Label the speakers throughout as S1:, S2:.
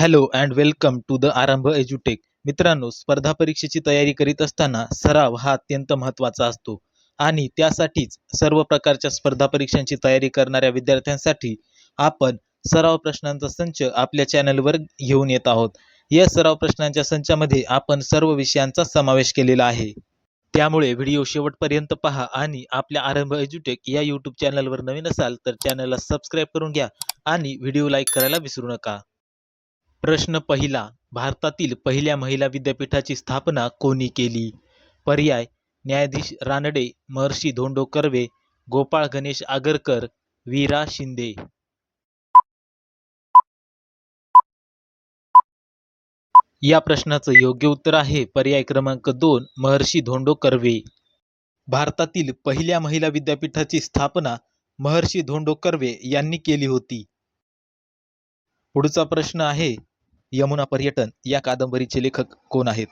S1: Hello and welcome to the Aarambh एज्युटेक मित्रांनो स्पर्धा परीक्षेची तयारी करीत असताना सराव हा अत्यंत महत्त्वाचा असतो. आणि त्यासाठीच सर्व प्रकारच्या स्पर्धा परीक्षांची तयारी करणाऱ्या विद्यार्थ्यांसाठी आपण सराव प्रश्नांचा संच आपल्या चॅनलवर घेऊन येत आहोत. या सराव प्रश्नांच्या संचामध्ये आपण सर्व विषयांचा समावेश केलेला आहे. त्यामुळे व्हिडिओ शेवटपर्यंत पहा आणि आपल्या आरंभ एज्युटेक या यूट्यूब चॅनलवर नवीन असाल तर चॅनलला सबस्क्राईब करून घ्या आणि व्हिडिओ लाईक करायला विसरू नका. प्रश्न पहिला भारतातील पहिल्या महिला विद्यापीठाची स्थापना कोणी केली? पर्याय न्यायाधीश रानडे महर्षी धोंडो कर्वे गोपाळ गणेश आगरकर वीरा शिंदे. या प्रश्नाचं योग्य उत्तर आहे पर्याय क्रमांक दोन महर्षी धोंडो कर्वे भारतातील पहिल्या महिला विद्यापीठाची स्थापना महर्षी धोंडो कर्वे यांनी केली होती. पुढचा प्रश्न आहे यमुना पर्यटन या कादंबरीचे लेखक कोण आहेत?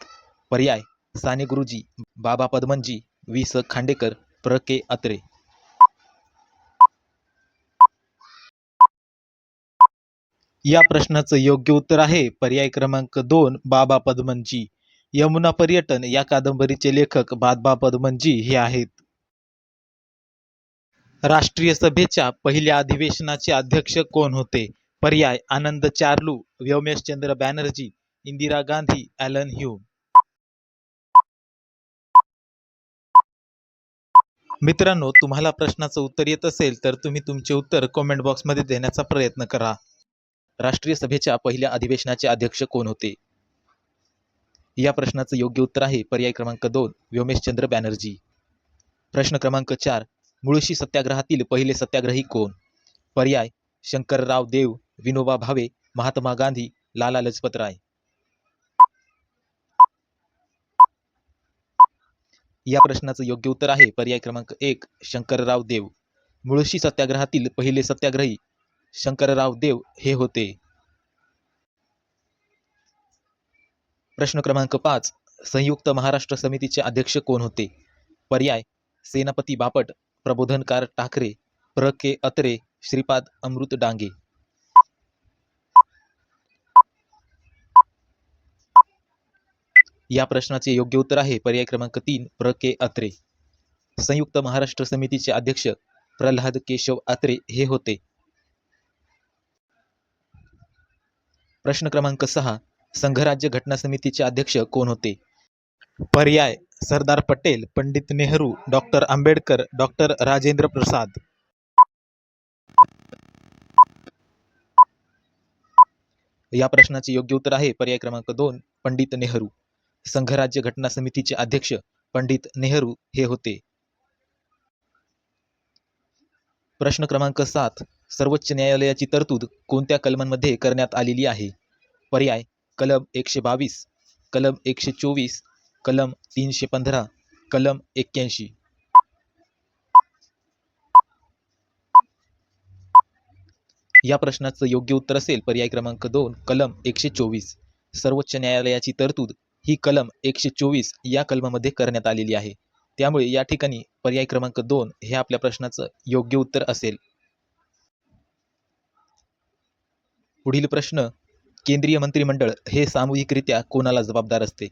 S1: पर्याय साने गुरुजी बाबा पदमनजी वि स. खांडेकर प्र. के. अत्रे. या प्रश्नाचं योग्य उत्तर आहे. पर्याय क्रमांक दोन बाबा पदमनजी. यमुना पर्यटन या कादंबरीचे लेखक बाबा पदमनजी हे आहेत. राष्ट्रीय सभेच्या पहिल्या अधिवेशनाचे अध्यक्ष कोण होते? पर्याय आनंद चार्लू व्योमेशचंद्र बॅनर्जी इंदिरा गांधी ॲलन ह्यूम मित्रांनो तुम्हाला प्रश्नाचं उत्तर येत असेल तर तुम्ही तुमचे उत्तर कॉमेंट बॉक्समध्ये देण्याचा प्रयत्न करा. राष्ट्रीय सभेच्या पहिल्या अधिवेशनाचे अध्यक्ष कोण होते? या प्रश्नाचं योग्य उत्तर आहे पर्याय क्रमांक दोन व्योमेशचंद्र बॅनर्जी. प्रश्न क्रमांक चार मुळशी सत्याग्रहातील पहिले सत्याग्रही कोण? पर्याय शंकरराव देव विनोबा भावे महात्मा गांधी लाला लजपतराय या प्रश्नाचं योग्य उत्तर आहे. पर्याय क्रमांक एक शंकरराव देव. मुळशी सत्याग्रहातील पहिले सत्याग्रही शंकरराव देव हे होते. प्रश्न क्रमांक पाच संयुक्त महाराष्ट्र समितीचे अध्यक्ष कोण होते? पर्याय सेनापती बापट प्रबोधनकार ठाकरे प्र. के. अत्रे श्रीपाद अमृत डांगे. या प्रश्नाचे योग्य उत्तर आहे. पर्याय क्रमांक तीन प्र. के. अत्रे संयुक्त महाराष्ट्र समितीचे अध्यक्ष प्रल्हाद केशव अत्रे हे होते. प्रश्न क्रमांक सहा संघराज्य घटना समितीचे अध्यक्ष कोण होते? पर्याय सरदार पटेल पंडित नेहरू डॉक्टर आंबेडकर डॉक्टर राजेंद्र प्रसाद. या प्रश्नाचे योग्य उत्तर आहे. पर्याय क्रमांक दोन पंडित नेहरू. संघराज्य घटना समितीचे अध्यक्ष पंडित नेहरू हे होते. प्रश्न क्रमांक सात. सर्वोच्च न्यायालयाची तरतूद कोणत्या कलमांमध्ये करण्यात आलेली आहे? पर्याय कलम एकशे बावीस कलम एकशे चोवीस कलम तीनशे पंधरा कलम एक्क्याऐंशी. या प्रश्नाचं योग्य उत्तर असेल पर्याय क्रमांक दोन कलम एकशे चोवीस. सर्वोच्च न्यायालयाची तरतूद ही कलम एकशे चोवीस या कलमामध्ये करण्यात आलेली आहे. त्यामुळे या ठिकाणी पर्याय क्रमांक दोन हे आपल्या प्रश्नाचं योग्य उत्तर असेल. पुढील प्रश्न केंद्रीय मंत्रिमंडळ हे सामूहिकरित्या कोणाला जबाबदार असते?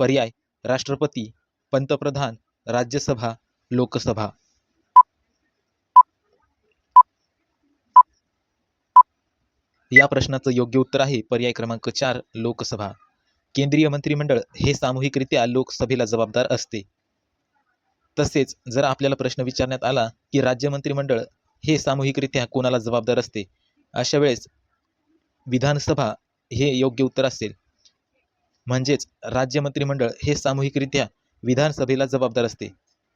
S1: पर्याय राष्ट्रपती पंतप्रधान राज्यसभा लोकसभा. या प्रश्नाचं योग्य उत्तर आहे पर्याय क्रमांक चार लोकसभा. केंद्रीय मंत्रिमंडळ हे सामूहिकरित्या लोकसभेला जबाबदार असते. तसेच जर आपल्याला प्रश्न विचारण्यात आला की राज्य मंत्रिमंडळ हे सामूहिकरित्या कोणाला जबाबदार असते? अशा वेळेस विधानसभा हे योग्य उत्तर असेल. म्हणजेच राज्य मंत्रिमंडळ हे सामूहिकरित्या विधानसभेला जबाबदार असते.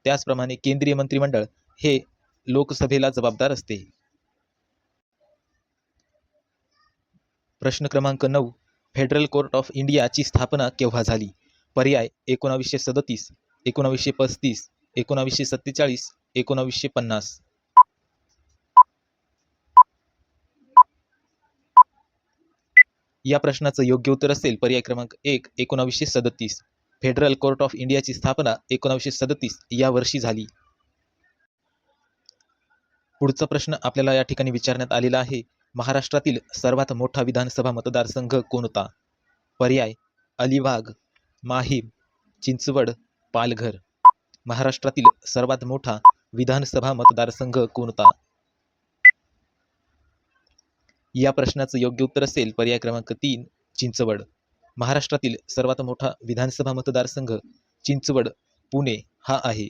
S1: त्याचप्रमाणे केंद्रीय मंत्रिमंडळ हे लोकसभेला जबाबदार असते. प्रश्न क्रमांक नऊ. फेडरल कोर्ट ऑफ इंडियाची स्थापना केव्हा झाली? पर्याय एकोणावीसशे सदतीस एकोणावीसशे पस्तीस एकोणावीसशे सत्तेचाळीस एकोणावीसशे पन्नास. या प्रश्नाचं योग्य उत्तर असेल पर्याय क्रमांक एक एकोणावीसशे सदतीस. फेडरल कोर्ट ऑफ इंडियाची स्थापना एकोणावीसशे सदतीस या वर्षी झाली. पुढचा प्रश्न आपल्याला या ठिकाणी विचारण्यात आलेला आहे. महाराष्ट्रातील सर्वात मोठा विधानसभा मतदारसंघ कोणता? पर्याय अलिबाग माहीम चिंचवड पालघर. महाराष्ट्रातील सर्वात मोठा विधानसभा मतदारसंघ कोणता? या प्रश्नाचं योग्य उत्तर असेल पर्याय क्रमांक तीन चिंचवड. महाराष्ट्रातील सर्वात मोठा विधानसभा मतदारसंघ चिंचवड पुणे हा आहे.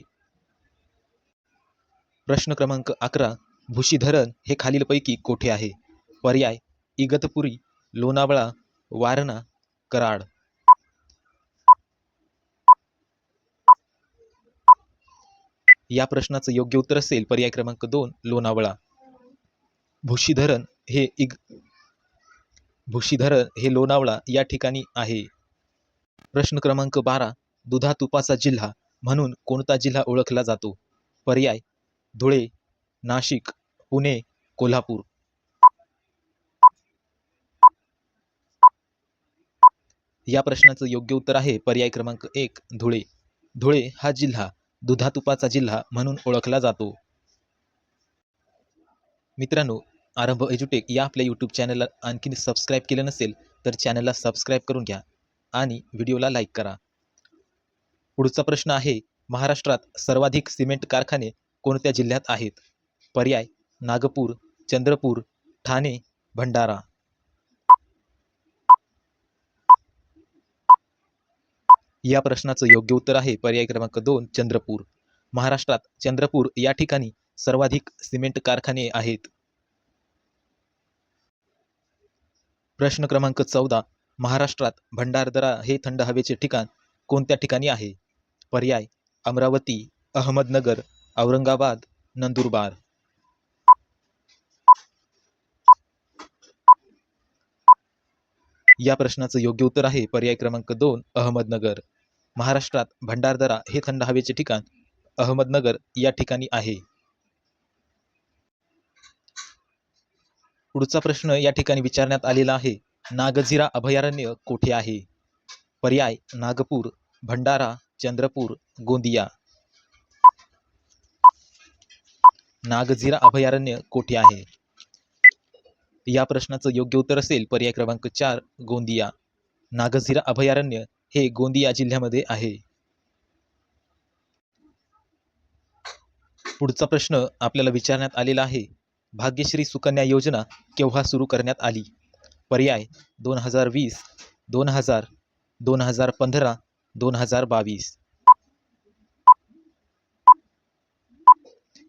S1: प्रश्न क्रमांक अकरा भुशी धरण हे खालीलपैकी कोठे आहे? पर्याय इगतपुरी लोणावळा वारणा कराड. या प्रश्नाचं योग्य उत्तर असेल पर्याय क्रमांक दोन लोणावळा. भुशीधरण हे इग भुशीधरण हे लोणावळा या ठिकाणी आहे. प्रश्न क्रमांक बारा दुधा तुपाचा जिल्हा म्हणून कोणता जिल्हा ओळखला जातो? पर्याय धुळे नाशिक पुणे कोल्हापूर. या प्रश्नाचं योग्य उत्तर आहे पर्याय क्रमांक एक धुळे. धुळे हा जिल्हा दुधातुपाचा जिल्हा म्हणून ओळखला जातो. मित्रांनो आरंभ एज्युटेक या आपल्या यूट्यूब चॅनलला आणखीन सबस्क्राईब केलं नसेल तर चॅनलला सबस्क्राईब करून घ्या आणि व्हिडिओला लाईक करा. पुढचा प्रश्न आहे महाराष्ट्रात सर्वाधिक सिमेंट कारखाने कोणत्या जिल्ह्यात आहेत? पर्याय नागपूर चंद्रपूर ठाणे भंडारा. या प्रश्नाचं योग्य उत्तर आहे. पर्याय क्रमांक दोन चंद्रपूर. महाराष्ट्रात चंद्रपूर या ठिकाणी सर्वाधिक सिमेंट कारखाने आहेत. प्रश्न क्रमांक चौदा महाराष्ट्रात भंडारदरा हे थंड हवेचे ठिकाण कोणत्या ठिकाणी आहे? पर्याय अमरावती अहमदनगर औरंगाबाद नंदुरबार. या प्रश्नाचं योग्य उत्तर आहे. पर्याय क्रमांक दोन अहमदनगर. महाराष्ट्रात भंडारदरा हे थंड हवेचे ठिकाण अहमदनगर या ठिकाणी आहे. पुढचा प्रश्न या ठिकाणी विचारण्यात आलेला आहे. नागझिरा अभयारण्य कोठे आहे? पर्याय नागपूर भंडारा चंद्रपूर गोंदिया. नागझिरा अभयारण्य कोठे आहे? या प्रश्नाचं योग्य उत्तर असेल पर्याय क्रमांक चार गोंदिया. नागझिरा अभयारण्य हे गोंदिया जिल्ह्यामध्ये आहे. पुढचा प्रश्न आपल्याला विचारण्यात आलेला आहे. भाग्यश्री सुकन्या योजना केव्हा सुरू करण्यात आली? पर्याय दोन हजार वीस दोन हजार दोन हजार पंधरा दोन हजार बावीस.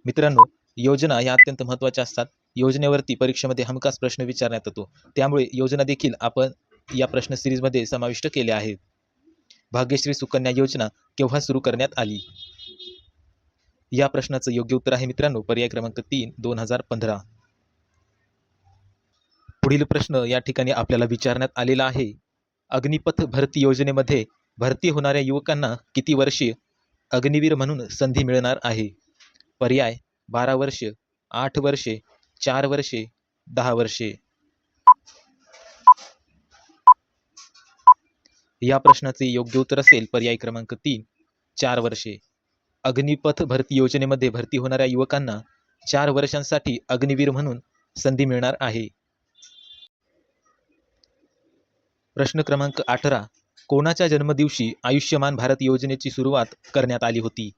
S1: मित्रांनो योजना या अत्यंत महत्त्वाच्या असतात. योजनेवरती परीक्षेमध्ये हमखास प्रश्न विचारण्यात येतो. त्यामुळे योजना देखील आपण या प्रश्न सिरीजमध्ये समाविष्ट केल्या आहेत. भाग्यश्री सुकन्या योजना केव्हा सुरू करण्यात आली? या प्रश्नाचं योग्य उत्तर आहे मित्रांनो पर्याय क्रमांक तीन दोन हजार पंधरा. पुढील प्रश्न या ठिकाणी आपल्याला विचारण्यात आलेला आहे. अग्निपथ भरती योजनेमध्ये भरती होणाऱ्या युवकांना किती वर्षे अग्निवीर म्हणून संधी मिळणार आहे? पर्याय बारा वर्षे आठ वर्षे चार वर्षे दहा वर्षे. या प्रश्नाचे योग्य उत्तर असेल पर्याय क्रमांक तीन. चार वर्षे. अग्निपथ भरती योजनेमध्ये भरती होणाऱ्या युवकांना चार वर्षांसाठी अग्निवीर म्हणून संधी मिळणार आहे. प्रश्न क्रमांक अठरा. कोणाच्या जन्मदिवशी आयुष्यमान भारत योजनेची सुरुवात करण्यात आली होती?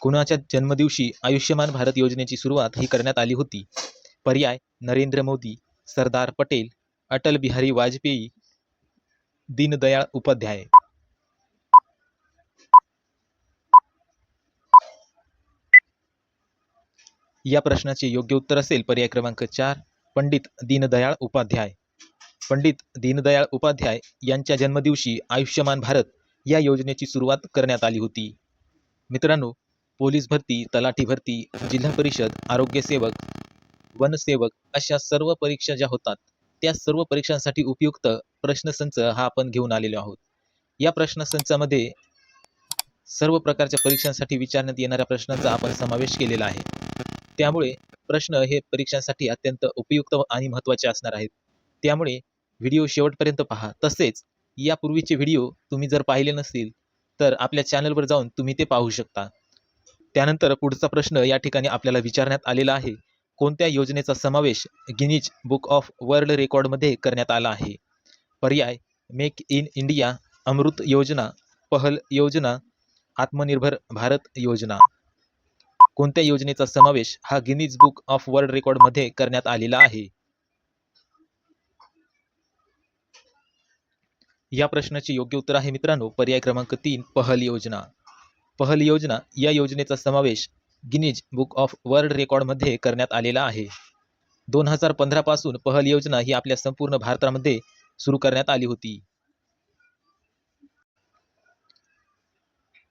S1: कोणाच्या जन्मदिवशी आयुष्यमान भारत योजनेची सुरुवात ही करण्यात आली होती? पर्याय नरेंद्र मोदी सरदार पटेल अटल बिहारी वाजपेयी दीनदयाळ उपाध्याय. या प्रश्नाचे योग्य उत्तर असेल पर्याय क्रमांक चार पंडित दीनदयाळ उपाध्याय. पंडित दीनदयाळ उपाध्याय यांच्या जन्मदिवशी आयुष्यमान भारत या योजनेची सुरुवात करण्यात आली होती. मित्रांनो पोलीस भरती तलाठी भरती जिल्हा परिषद आरोग्यसेवक वनसेवक अशा सर्व परीक्षा ज्या होतात त्या सर्व परीक्षांसाठी उपयुक्त प्रश्नसंच हा आपण घेऊन आलेलो आहोत. या प्रश्नसंचामध्ये सर्व प्रकारच्या परीक्षांसाठी विचारण्यात येणाऱ्या प्रश्नांचा आपण समावेश केलेला आहे. त्यामुळे प्रश्न हे परीक्षांसाठी अत्यंत उपयुक्त आणि महत्त्वाचे असणार आहेत. त्यामुळे व्हिडिओ शेवटपर्यंत पहा. तसेच यापूर्वीचे व्हिडिओ तुम्ही जर पाहिले नसतील तर आपल्या चॅनलवर जाऊन तुम्ही ते पाहू शकता. त्यानंतर पुढचा प्रश्न या ठिकाणी आपल्याला विचारण्यात आलेला आहे. कोणत्या योजनेचा समावेश गिनीज बुक ऑफ वर्ल्ड रेकॉर्डमध्ये करण्यात आला आहे? पर्याय. मेक इन इंडिया अमृत योजना पहल योजना आत्मनिर्भर भारत योजना. कोणत्या योजनेचा समावेश हा गिनीज बुक ऑफ वर्ल्ड रेकॉर्डमध्ये करण्यात आलेला आहे? या प्रश्नाचे योग्य उत्तर आहे मित्रांनो पर्याय क्रमांक तीन पहल योजना. पहल योजना या योजनेचा समावेश गिनीज बुक ऑफ वर्ल्ड रेकॉर्डमध्ये करण्यात आलेला आहे. दोन हजार पंधरा पासून पहल योजना ही आपल्या संपूर्ण भारतामध्ये सुरू करण्यात आली होती.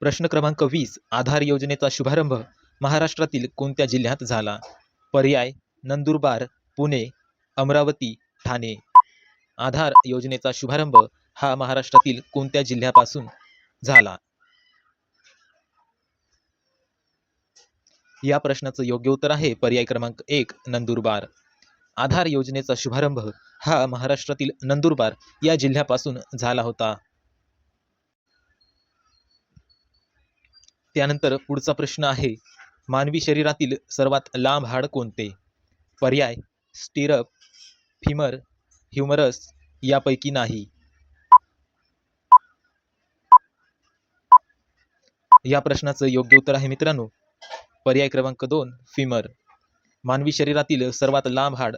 S1: प्रश्न क्रमांक वीस आधार योजनेचा शुभारंभ महाराष्ट्रातील कोणत्या जिल्ह्यात झाला? पर्याय नंदुरबार पुणे अमरावती ठाणे. आधार योजनेचा शुभारंभ हा महाराष्ट्रातील कोणत्या जिल्ह्यापासून झाला? या प्रश्नाचं योग्य उत्तर आहे पर्याय क्रमांक एक नंदुरबार. आधार योजनेचा शुभारंभ हा महाराष्ट्रातील नंदुरबार या जिल्ह्यापासून झाला होता. त्यानंतर पुढचा प्रश्न आहे मानवी शरीरातील सर्वात लांब हाड कोणते? पर्याय स्टिरप फिमर ह्युमरस यापैकी नाही. या प्रश्नाचं योग्य उत्तर आहे मित्रांनो पर्याय क्रमांक दोन फिमर. मानवी शरीरातील सर्वात लांब हाड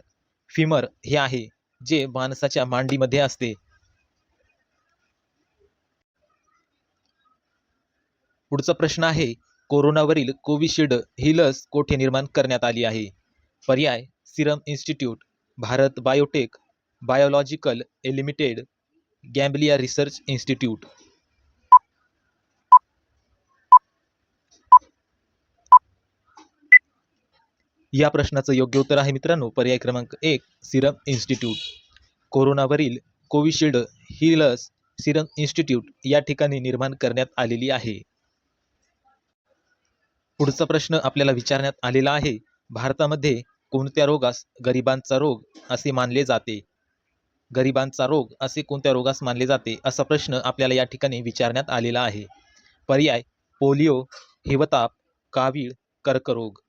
S1: फिमर हे आहे. जे माणसाच्या मांडीमध्ये असते. पुढचा प्रश्न आहे कोरोनावरील कोविशिल्ड ही लस कोठे निर्माण करण्यात आली आहे? पर्याय Serum Institute Bharat Biotech Biological Limited Gamaleya Research Institute. या प्रश्नाचं योग्य उत्तर आहे मित्रांनो. पर्याय क्रमांक एक सिरम इन्स्टिट्यूट. कोरोनावरील कोविशिल्ड ही लस सिरम इन्स्टिट्यूट या ठिकाणी निर्माण करण्यात आलेली आहे. पुढचा प्रश्न आपल्याला विचारण्यात आलेला आहे. भारतामध्ये कोणत्या रोगास गरिबांचा रोग असे मानले जाते? गरिबांचा रोग असे कोणत्या रोगास मानले जाते? असा प्रश्न आपल्याला या ठिकाणी विचारण्यात आलेला आहे. पर्याय पोलिओ हिवताप कावीळ कर्करोग.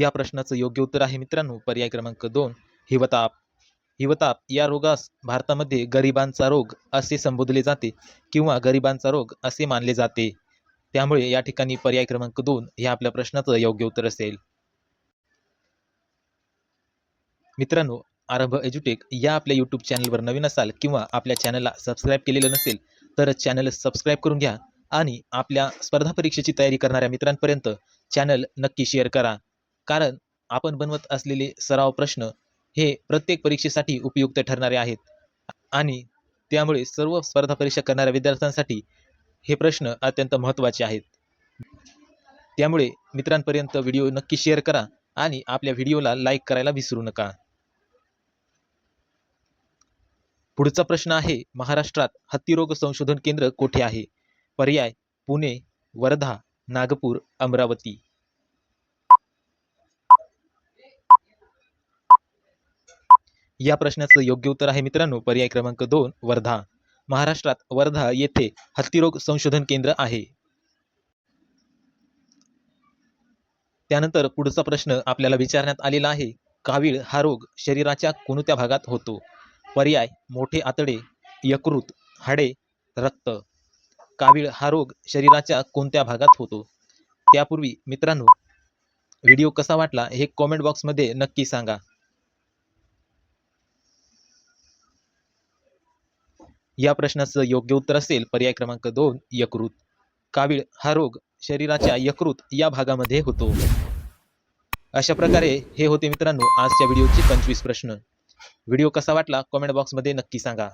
S1: या प्रश्नाचं योग्य उत्तर आहे मित्रांनो. पर्याय क्रमांक दोन हिवताप. हिवताप या रोगास भारतामध्ये गरिबांचा रोग असे संबोधले जाते किंवा गरिबांचा रोग असे मानले जाते. त्यामुळे या ठिकाणी पर्याय क्रमांक दोन हे आपल्या प्रश्नाचं योग्य उत्तर असेल. मित्रांनो आरंभ एज्युटेक या आपल्या यूट्यूब चॅनलवर नवीन असाल किंवा आपल्या चॅनलला सबस्क्राईब केलेलं नसेल तर चॅनल सबस्क्राईब करून घ्या आणि आपल्या स्पर्धा परीक्षेची तयारी करणाऱ्या मित्रांपर्यंत चॅनल नक्की शेअर करा. कारण आपण बनवत असलेले सराव प्रश्न हे प्रत्येक परीक्षेसाठी उपयुक्त ठरणारे आहेत. आणि त्यामुळे सर्व स्पर्धा परीक्षा करणाऱ्या विद्यार्थ्यांसाठी हे प्रश्न अत्यंत महत्त्वाचे आहेत. त्यामुळे मित्रांपर्यंत व्हिडिओ नक्की शेअर करा आणि आपल्या व्हिडिओला लाईक करायला विसरू नका. पुढचा प्रश्न आहे महाराष्ट्रात हत्तीरोग संशोधन केंद्र कोठे आहे? पर्याय पुणे वर्धा नागपूर अमरावती. या प्रश्नाचं योग्य उत्तर आहे मित्रांनो पर्याय क्रमांक दोन वर्धा. महाराष्ट्रात वर्धा येथे हत्तीरोग संशोधन केंद्र आहे. त्यानंतर पुढचा प्रश्न आपल्याला विचारण्यात आलेला आहे कावीळ हा रोग शरीराच्या कोणत्या भागात होतो? पर्याय मोठे आतडे यकृत हाडे रक्त. कावीळ हा रोग शरीराच्या कोणत्या भागात होतो? त्यापूर्वी मित्रांनो व्हिडिओ कसा वाटला हे कॉमेंट बॉक्समध्ये नक्की सांगा. या प्रश्नाचं योग्य उत्तर असेल पर्याय क्रमांक दोन यकृत. कावीळ हा रोग शरीराच्या यकृत या भागामध्ये होतो. अशा प्रकारे हे होते मित्रांनो आजच्या व्हिडिओचे पंचवीस प्रश्न. व्हिडिओ कसा वाटला? कॉमेंट बॉक्समध्ये नक्की सांगा.